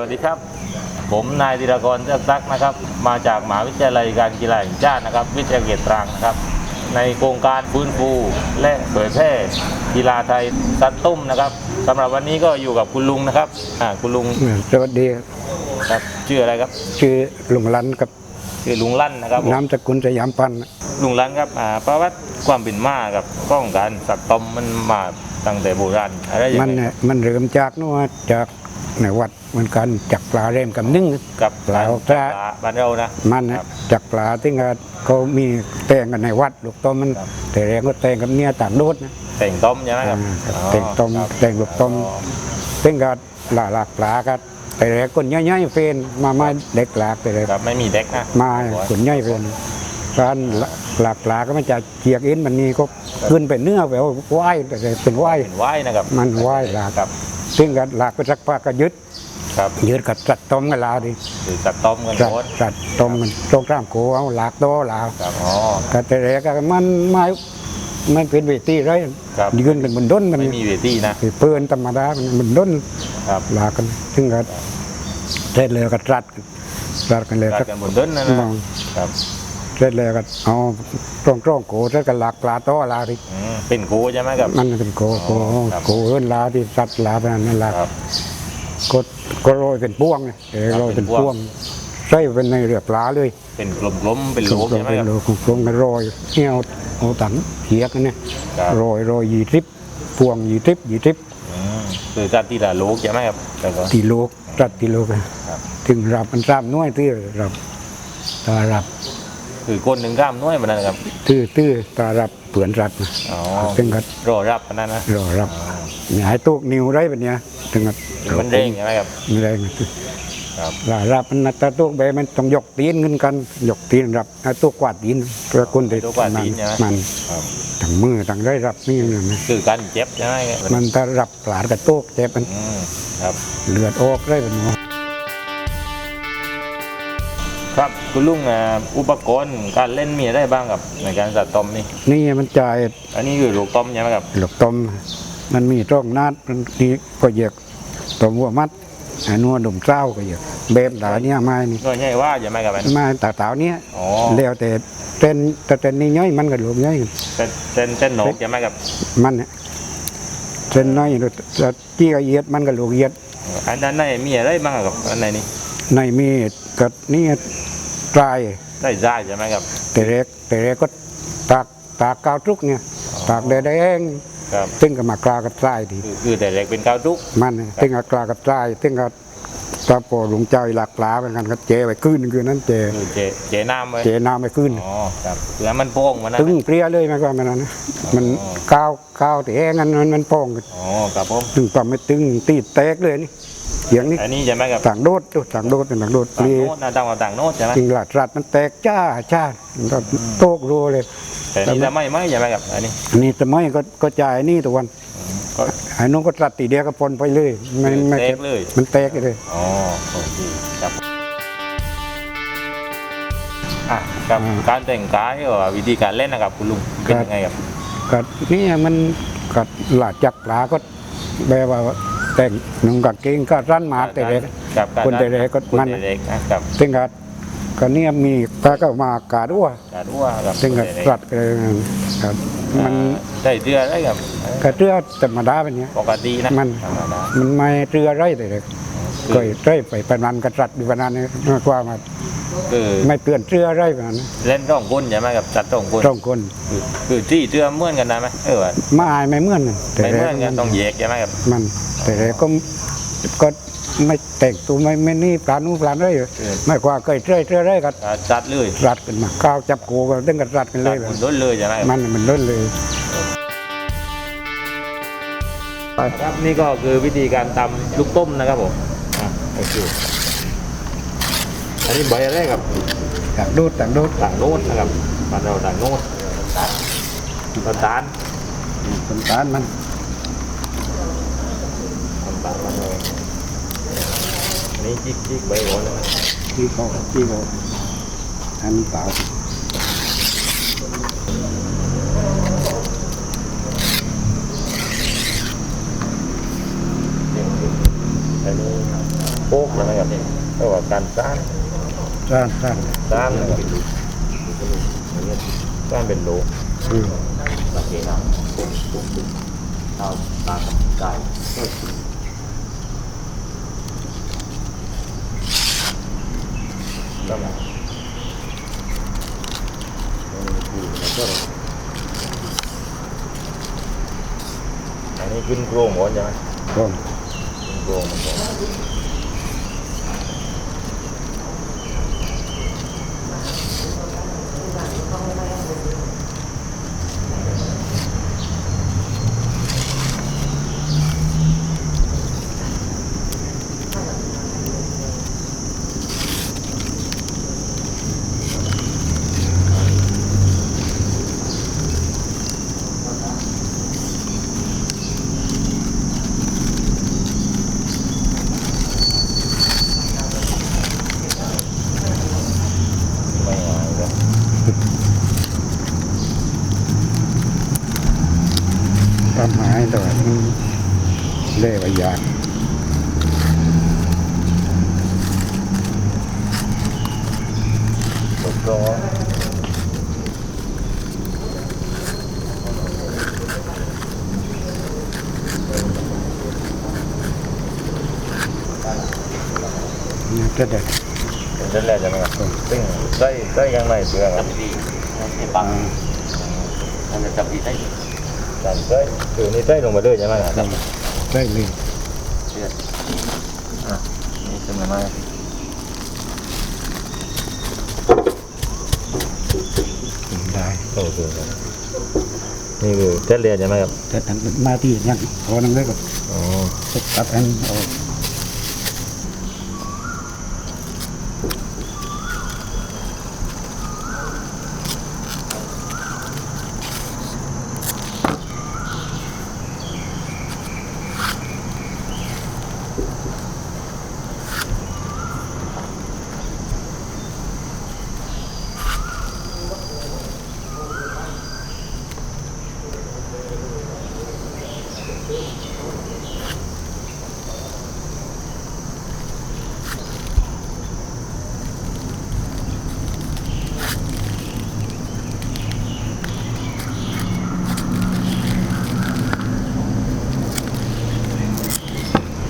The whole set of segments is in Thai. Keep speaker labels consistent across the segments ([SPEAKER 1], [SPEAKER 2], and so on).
[SPEAKER 1] วัสดีครับ ผมนายธีรกรเจ้าซักนะครับ มาจากมหาวิทยาลัยการกีฬาแห่งชาตินะครับ วิทยาเขตตรังนะครับ ในโครงการฟื้นฟูและเผยแพร่กีฬาไทยซัดตุ้มนะครับสำหรับวันนี้ก็อยู่กับคุณลุงนะครับอ่าคุณลุง
[SPEAKER 2] สวัสดีครับ
[SPEAKER 1] ครับชื่ออะไรครับ
[SPEAKER 2] ชื่อลุงลันกับ
[SPEAKER 1] ชื่อลุงลั่นนะครับผม
[SPEAKER 2] น้ำสกุลสยามพันธ์
[SPEAKER 1] ลุงลั่นครับอ่าประวัติความเป็นมากับป้องกันสัตว์ตมมันมาตั้งแต่โบราณอะไรอย่าง
[SPEAKER 2] มัน
[SPEAKER 1] เงี้ย
[SPEAKER 2] เนี่ยมันเริ่มจากนู่นว่าจาก ในวัดเหมือนกันจากปลาเรมกับนึ่ง
[SPEAKER 1] กับ
[SPEAKER 2] ปลา
[SPEAKER 1] ปลาบ้านเรานะ
[SPEAKER 2] มัน
[SPEAKER 1] ค
[SPEAKER 2] น่ะ
[SPEAKER 1] รับ
[SPEAKER 2] จากปลาที่งานเขามีแต่งกันในวัดลูกต้มมัน
[SPEAKER 1] ครับ
[SPEAKER 2] แต่แรงก็แต่งกับเนี่ยต่างโดดนะ
[SPEAKER 1] แต่งต้มใช่ไหมครับ
[SPEAKER 2] อ่า
[SPEAKER 1] อ๋อ
[SPEAKER 2] แต่งต้ม
[SPEAKER 1] ครับ
[SPEAKER 2] แต่งลูกต้ม
[SPEAKER 1] อ๋อ
[SPEAKER 2] ซึ่งก็หลาหลากปลาก็แต่แรกคนย่อยๆเฟนมาไม่เด็กหลากแต่แรก
[SPEAKER 1] ครับไม่มีเด็กนะ
[SPEAKER 2] มาคนย่อยเฟนการหลากปลาก็มันจะเจียกเอ็นมันนี่ก็ขึ้นไปเนื้อแบบว่ายแต่เป็นว่าย
[SPEAKER 1] เป็นว่ายนะครับ
[SPEAKER 2] มันว่ายหลาก
[SPEAKER 1] ครับ
[SPEAKER 2] ซึ่งก็หลากไปสักพักก็ยึด
[SPEAKER 1] ครับ
[SPEAKER 2] ยึดกับจัดต้มกันลาวดิ
[SPEAKER 1] คือจัดต้มกัน
[SPEAKER 2] จัด
[SPEAKER 1] โค้ด
[SPEAKER 2] จัดต้มกันตรงตามโกเอาหลากโตลาว
[SPEAKER 1] ครับอ๋อ
[SPEAKER 2] ก็แต่แรกก็มันไม่มันเป็นเวทีไร
[SPEAKER 1] ครับ
[SPEAKER 2] ยืนกันบนด้นมัน
[SPEAKER 1] ไม่มีเวทีนะ
[SPEAKER 2] คือเพื่อนธรรมดามันบนด้น
[SPEAKER 1] ครับ
[SPEAKER 2] หลากกันซึ่งก็เสร็จเลยก็ตรัดกันตรัดกันเลย
[SPEAKER 1] จั
[SPEAKER 2] สั
[SPEAKER 1] ด
[SPEAKER 2] ก
[SPEAKER 1] กันบนต้นนะ
[SPEAKER 2] ม
[SPEAKER 1] นะ
[SPEAKER 2] อง
[SPEAKER 1] ครับ
[SPEAKER 2] เสร็จเลยก็เอาตรงตรงๆโกแล้วก็หลากปลาโตลาวดิ
[SPEAKER 1] อืมเป็นโคใช่ไหมครับ
[SPEAKER 2] มันเป็นโกโก
[SPEAKER 1] อ๋อครับ
[SPEAKER 2] โกเอิ้นลาวที่สัตว์ลาวไปนั่นลาว
[SPEAKER 1] ครับ
[SPEAKER 2] ก็ก็โรยเป็นพ่วงไงเออ
[SPEAKER 1] ครับ
[SPEAKER 2] โรยเป็น
[SPEAKER 1] เป็นพ่
[SPEAKER 2] พ่ว
[SPEAKER 1] ว
[SPEAKER 2] ง
[SPEAKER 1] ง
[SPEAKER 2] ใส่เป็นในเรือปลาเลย
[SPEAKER 1] เป็นกลมๆเป็นโหล
[SPEAKER 2] กล
[SPEAKER 1] ใช่
[SPEAKER 2] ม
[SPEAKER 1] ไหม
[SPEAKER 2] เป็น
[SPEAKER 1] ครับ
[SPEAKER 2] โลกลมกันโรยเที่ยวเอาตังเขียกันเนี่ย
[SPEAKER 1] ครับ
[SPEAKER 2] โรยโรยยีทริปพ่วงยีทริปยีทริป
[SPEAKER 1] อืมคือจัดที่ละโลกใช่ไหมครับแต่ก็
[SPEAKER 2] ตีโลกตัดตีโลกอะ
[SPEAKER 1] ครับ
[SPEAKER 2] ถึงรับมันซ้ำน้อยที่รับตารับ
[SPEAKER 1] คือก้นหนึ่งกล้ามน้อยมันนะครับ
[SPEAKER 2] ตื้อตื้อตารับเปือนรับนะ
[SPEAKER 1] อ๋อ
[SPEAKER 2] ถึงกับ
[SPEAKER 1] รอรับมันนั่นนะ
[SPEAKER 2] รอรับเนี่ยให้ตุกนิ้วได้แบบเนี้ยถึงกับ
[SPEAKER 1] มันเร่งใช่ไหมครับ
[SPEAKER 2] มีแรง
[SPEAKER 1] ครับ
[SPEAKER 2] ลารับมันนะตาตุกแบบมันต้องยกตีนขึ้นกันยกตีนรับให้ตุกกวาดตีนเพื่อคนที่
[SPEAKER 1] ตัวกว่าตีนใช่ไหม
[SPEAKER 2] มัน
[SPEAKER 1] ครับ
[SPEAKER 2] ทั้งมือทั้งได้รับนี่นะนะ
[SPEAKER 1] คือการเจ็บใช่ไหมครับ
[SPEAKER 2] มันถ้ารับปลาดกระโตกเจ็บมัน
[SPEAKER 1] อืมครับ
[SPEAKER 2] เลือดออกได้เป็นหมอ
[SPEAKER 1] ครับคุณลุงอ่าอุปกรณ์การเล่นมีอะไรบ้างครับในการสัตว์ต้มนี่
[SPEAKER 2] นี่มันจ่าย
[SPEAKER 1] อันนี้คือลูกต้มใช่ไหมครับ
[SPEAKER 2] หลกต้มมันมีร่องนาดมันนี่ก็เหยกต้มหัวมัดอันนัวดมเจ้าก็เหยกเบบหลาเนี่ยไม้นี่
[SPEAKER 1] ก็ใช่ว่าใช่ไหมครับอันนี้
[SPEAKER 2] ไม้ตาเตาเนี้ย
[SPEAKER 1] อ๋อ
[SPEAKER 2] แล้วแต่เต้นแต่เต้นนี่ย่อยมันก็หลวมย่อย
[SPEAKER 1] เส้นเส้นเส้นนกใช่ไหมครับ
[SPEAKER 2] มันเนี่ยเส้นน้อยแต่จี้ก็เหยียดมันก็หลวมเหยียด
[SPEAKER 1] อันนั้นในมีอะไรบ้างครับอันไหนนี่
[SPEAKER 2] ในมีกันี่ ตราย
[SPEAKER 1] ได้ได้ใช่ไหมครับ
[SPEAKER 2] แต่เล็กแต่เล็กก็ตากตากกาวทุกเนี่ยตากแดดแดง
[SPEAKER 1] ครับ
[SPEAKER 2] ตึงก็มากลากับตรายดี
[SPEAKER 1] คือคือแต่เล็กเป็นก้าวทุก
[SPEAKER 2] มันเนี่ยตึงก็กลากับตรายตึงก็ตาโปหลวงเจ้าหลักปลาเหมือนกันก็เจไปขึ้นคือนั้นเจ
[SPEAKER 1] คือเจเจน้ำไว้
[SPEAKER 2] เจน้ำไปขึ้น
[SPEAKER 1] อ๋อครับแล้วมันโป้งมันนะ
[SPEAKER 2] ตึงเปรี้ยเลยมันก็มันนั้นนะมันก้าวก้าวแต่แห้งกันมันมันโป่งกัน
[SPEAKER 1] อ๋อครับผม
[SPEAKER 2] ตึงต่อไม่ตึงตีแตกเลยนี่ เสียงนี่
[SPEAKER 1] อันนี้ใช่ไหมครับ
[SPEAKER 2] ต่างโดดจุดต่างโดดเป็นต่างโดดเป
[SPEAKER 1] ต่าง
[SPEAKER 2] รี้ย
[SPEAKER 1] โน้ตนะต่างกับต่างโน้ตใช่ไหม
[SPEAKER 2] จริงหลัดรัดมันแตกจ้าจ้ามันก็โตกรัวเลย
[SPEAKER 1] แต่นี่จะไม่ไม่ใช่ไหมครับอันนี้
[SPEAKER 2] อันนี้แต่ไม่ก็ก็จ่ายนี่ตัววัน
[SPEAKER 1] ก็
[SPEAKER 2] ไอ้น้องก็ตัดตีเดียวก็ปนไปเลยไม่ไม่
[SPEAKER 1] แตกเลย
[SPEAKER 2] มันแตกเลย
[SPEAKER 1] อ๋อโอเคครับอะกับการแต่งกายก็วิธีการเล่นนะครับคุณลุงเป็นยังไงครับ
[SPEAKER 2] ก็นี่มันก็หลาดจักปลาก็แบบว่า แต่งนุ่งกางเกงก็รั้นหมากแต่เล็ก
[SPEAKER 1] กับาร
[SPEAKER 2] คนแต่เล็กก็
[SPEAKER 1] คน
[SPEAKER 2] มัน
[SPEAKER 1] แต่เล็กนะครับ
[SPEAKER 2] ซึ่งก็ก็เนี่ยมีปลาก็มากาด้วย
[SPEAKER 1] การรั่วกับ
[SPEAKER 2] ซึ่ง
[SPEAKER 1] ค
[SPEAKER 2] ก็
[SPEAKER 1] นแต่เล็ก
[SPEAKER 2] ตัดเลยครับ มัน
[SPEAKER 1] ได้เรือได้ครับ
[SPEAKER 2] กระเตื้อธรรมดาเป็นเนี้ย
[SPEAKER 1] ปกตินะ
[SPEAKER 2] มัน
[SPEAKER 1] ธรรมดา
[SPEAKER 2] มันไม่เรือไรแต่เล็ก ก็เรื่อยไปประมาณกระตัดอยู่ประมาณนี้มากกว่ามา
[SPEAKER 1] คือ
[SPEAKER 2] ไม่เปลี่ยนเรือไรประมาณนั้น
[SPEAKER 1] เล่นต้องก้นใช่ไหมกับจัดต้องก้น
[SPEAKER 2] ต้องคน
[SPEAKER 1] คือคือที่เรือเหมือนกันนะไหมเออ
[SPEAKER 2] ไม่อายไม่เหมือนกันแต่
[SPEAKER 1] ไม่เหมือน
[SPEAKER 2] แร
[SPEAKER 1] กันต้องแยกใช่ไหมครับ
[SPEAKER 2] มัน แต่แรกก็ก็ไม่แต่งตัวไม่ไม่นี่ปลานู้นปลานี่อยู่
[SPEAKER 1] เออ
[SPEAKER 2] ไม่กว่าเคยเรื่อยเรื่อยเรื่อยก็
[SPEAKER 1] อ่าจัดเลย
[SPEAKER 2] รัดกันมาก้าวจับโกก็ตึ้งกันรัดกันเล
[SPEAKER 1] จัด
[SPEAKER 2] ยแบบ
[SPEAKER 1] คุณล้นเลยใช่ไหมครับ
[SPEAKER 2] มันมันล้นเลย
[SPEAKER 1] ครับนี่ก็คือวิธีการตำลูกต้มนะครับผมอะ โอเคอันนี้ใบอะไรครับ
[SPEAKER 2] ต่างดูดต่างดูด
[SPEAKER 1] ต่างโน้นนะครับบ้านเราต่างโน้นน้ำตาล
[SPEAKER 2] สันตานมัน
[SPEAKER 1] น้ำตาลบ้านเราอันนี่จิกจิกใบหัวเลยนะ
[SPEAKER 2] ที่เขาที่เขาอันเปล่า
[SPEAKER 1] อันนี้โป๊กนะครับ ก็ว่าการสร้าง
[SPEAKER 2] สร้างสร้าง
[SPEAKER 1] สร้างนะครับสร้างเป็นโลก
[SPEAKER 2] อืม
[SPEAKER 1] สังเกตเอาเอาตาไก่ก็มาอันนี้ขึ้นโครงหมดใช่ไหม
[SPEAKER 2] ก็
[SPEAKER 1] ขึ้นโครงหมดไม่หายเลย
[SPEAKER 2] ทำหายแต่ว่ามันเล่ไว้ยาก
[SPEAKER 1] ตกร้อน
[SPEAKER 2] นี่ ก็ได้
[SPEAKER 1] เป็นเส้นแรกใช่ไหมครับซึ่งไส้ไส้ข้างในเปลือกครับ
[SPEAKER 3] ดีให้ปังมันจะจับดีได้
[SPEAKER 1] การไส้คือนี่ไส้ลงมาเลยใช่ไหมครับ
[SPEAKER 2] ได้เลย
[SPEAKER 3] เชื่อ
[SPEAKER 1] นี่ขึ้นมาไหม
[SPEAKER 2] ได้
[SPEAKER 1] โอเคครับนี่คือเส้นเรียนใช่ไหมครับ
[SPEAKER 2] แต่อันมาที่ยังพอนั่งได้ก็
[SPEAKER 1] อ๋อ
[SPEAKER 2] ตัดอันเอา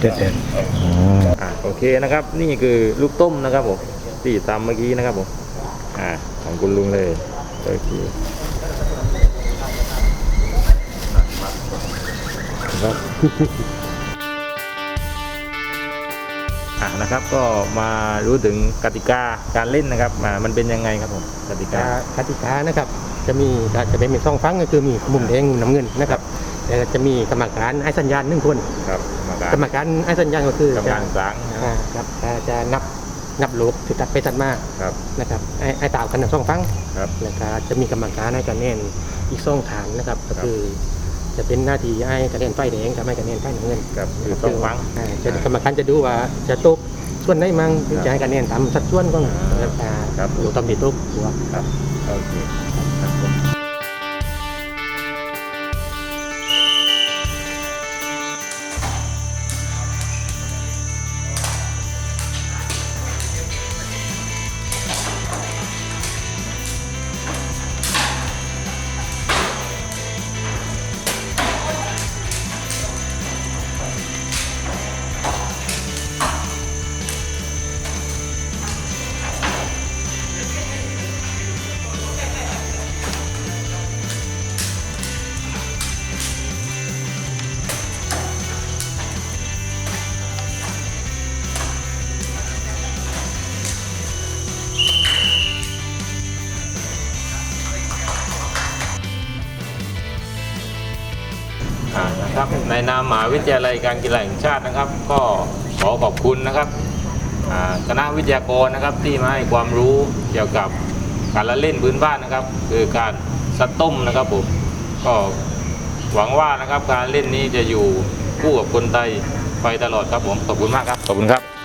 [SPEAKER 2] เด็ดเด็ด
[SPEAKER 1] อะโอเคนะครับ นี่คือลูกต้มนะครับผมที่ตำเมื่อกี้นะครับผมอ่าของคุณลุงเลยโอเคครับอะนะครับก็มารู้ถึงกติกาการเล่นนะครับอ่ามันเป็นยังไงครับผมกติกา
[SPEAKER 4] กติกานะครับ จะมีก็จะเป็นมีสองฟังก็คือมีมุมแดงมุมน้ำเงินนะครับแล้วก็จะมีกรรมการให้สัญญาณหนึ่งคน
[SPEAKER 1] ครับ กรรมการ
[SPEAKER 4] กรรมการให้สัญญาณก็คือก
[SPEAKER 1] รรม
[SPEAKER 4] จะ
[SPEAKER 1] การสาง
[SPEAKER 4] อ่าครับอ่าจะนับนับลูกถือตัดไปตัดมา
[SPEAKER 1] ครับ
[SPEAKER 4] นะครับไอ้ไอ้ตามกันทั้งสองฟัง
[SPEAKER 1] ครับ
[SPEAKER 4] แล้วก็จะมีกรรมการให้คะแนนอีกสองฐานนะครับ ก็คือ จะเป็นหน้าที่ให้คะแนนไฟแดงกับให้คะแนนไฟน้ำเงิน
[SPEAKER 1] ครับคือต้องฟัง
[SPEAKER 4] อ่าจะกรรมการจะดูว่าจะตกส่วนไหนมั่งหรือจะให้คะแนนตามสัดส่วนของ
[SPEAKER 1] อ่าครับ
[SPEAKER 4] ดูตำหนิตกหัว
[SPEAKER 1] ครับโอเค นะครับในนามมหาวิทยาลัยการกีฬาแห่งชาตินะครับ ก็ขอขอบคุณนะครับคณะวิทยากรนะครับที่มาให้ความรู้เกี่ยวกับการละเล่นพื้นบ้านนะครับ คือการสะต้มนะครับผมก็หวังว่านะครับการเล่นนี้จะอยู่คู่กับคนไทยไปตลอดครับผมขอบคุณมากครับขอบคุณครับ